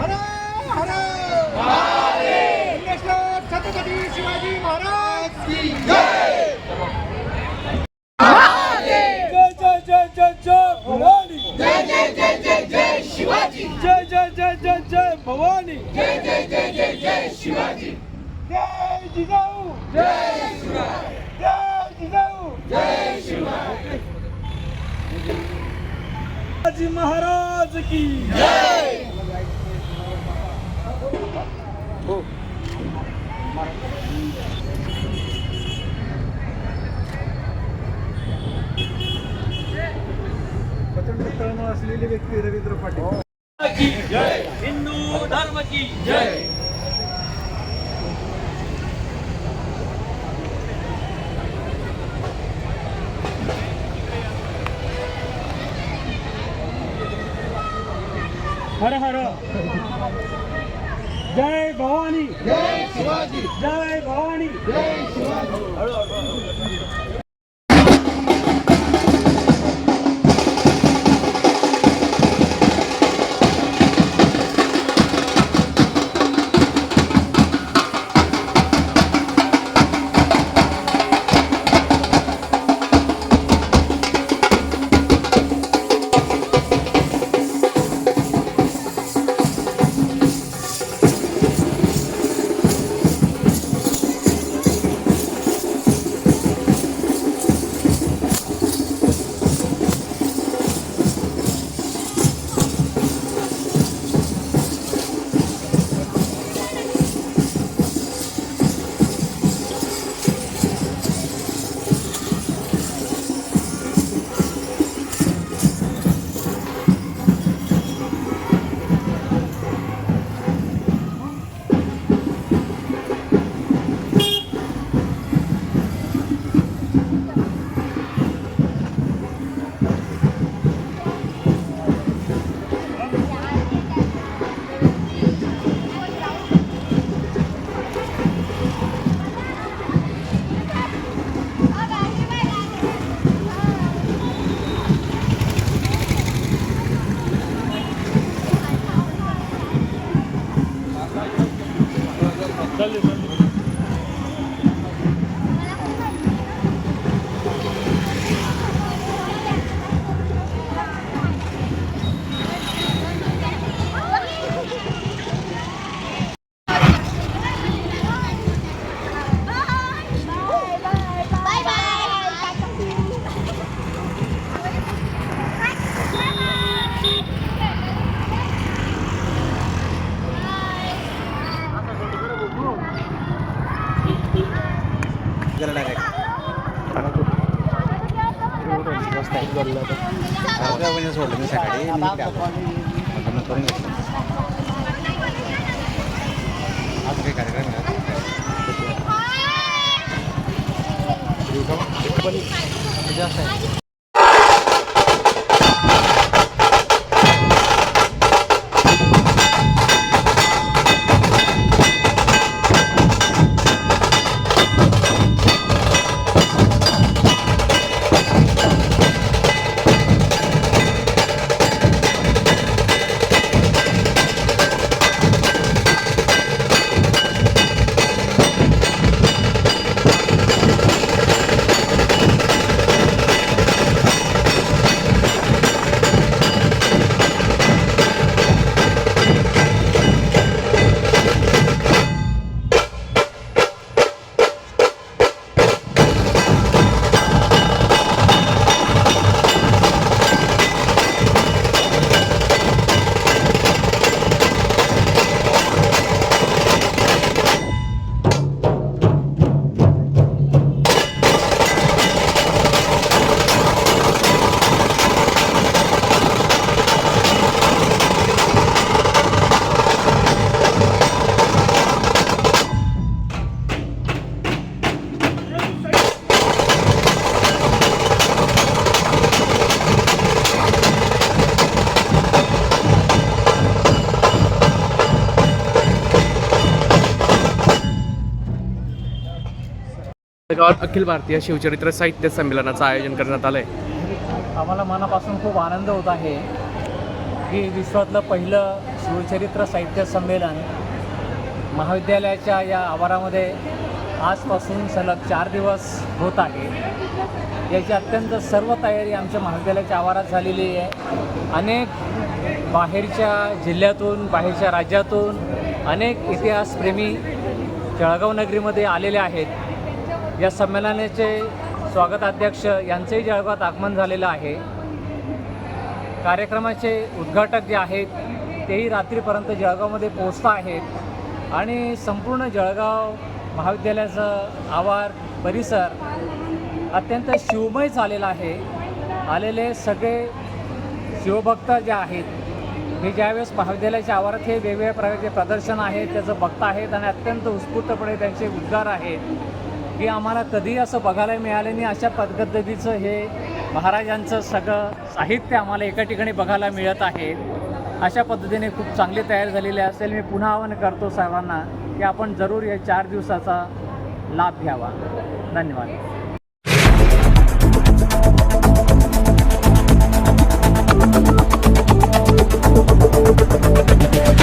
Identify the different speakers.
Speaker 1: हर हर पुण्यश्लोक छत्रपती शिवाजी महाराज की
Speaker 2: जय जय जय जय जय भवानी
Speaker 3: जय जय जय जय जय शिवाजी
Speaker 2: जय जय जय जय जय भवानी
Speaker 3: जय जय जय जय जय शिवाजी
Speaker 2: जय जिजाऊ
Speaker 3: जय शिवराय
Speaker 2: जय जिजाऊ
Speaker 3: जय शिवराय
Speaker 2: शिवाजी महाराज की
Speaker 3: जय!
Speaker 1: प्रचंड तळमळ असलेली व्यक्ती रवींद्र पाटील.
Speaker 2: की जय! हिंदू धर्म की
Speaker 3: जय!
Speaker 2: हर हर जय भवानी
Speaker 3: जय शिवाजी
Speaker 2: जय भवानी
Speaker 3: जय शिवाजी
Speaker 4: बाय
Speaker 1: सोडलं मी सकाळी करून घेतलं आज काही कार्यक्रम आहे जास्त आहे?
Speaker 5: गावात अखिल भारतीय शिवचरित्र साहित्य संमेलनाचं आयोजन करण्यात आलं आहे
Speaker 6: आम्हाला मनापासून खूप आनंद होत आहे
Speaker 4: की विश्वातलं पहिलं शिवचरित्र साहित्य संमेलन महाविद्यालयाच्या या आवारामध्ये आजपासून सलग चार दिवस होत आहे. याची अत्यंत सर्व तयारी आमच्या महाविद्यालयाच्या आवारात झालेली आहे. अनेक बाहेरच्या जिल्ह्यातून बाहेरच्या राज्यातून अनेक इतिहासप्रेमी जळगाव नगरीमध्ये आलेले आहेत. या संमेलनाचे स्वागताध्यक्ष यांचंही जळगावात आगमन झालेलं आहे. कार्यक्रमाचे उद्घाटक जे आहेत तेही रात्रीपर्यंत जळगावमध्ये पोचत आहेत. आणि संपूर्ण जळगाव महाविद्यालयाचं आवार परिसर अत्यंत शिवमय झालेला आहे. आलेले सगळे शिवभक्त जे आहेत हे ज्यावेळेस महाविद्यालयाच्या आवारात हे वेगवेगळ्या प्रकारचे प्रदर्शन आहेत त्याचं बघत आहेत आणि अत्यंत उत्स्फूर्तपणे त्यांचे उद्गार आहेत. की आम्हाला कधी असं बघायला मिळालं नाही. अशा पद्धतीचं हे महाराजांचं सगळं साहित्य आम्हाला एका ठिकाणी बघायला मिळत आहे. अशा पद्धतीने खूप चांगले तयार झालेले असेल. मी पुन्हा आवाहन करतो साहेबांना की आपण जरूर या चार दिवसाचा लाभ घ्यावा. धन्यवाद. Thank you.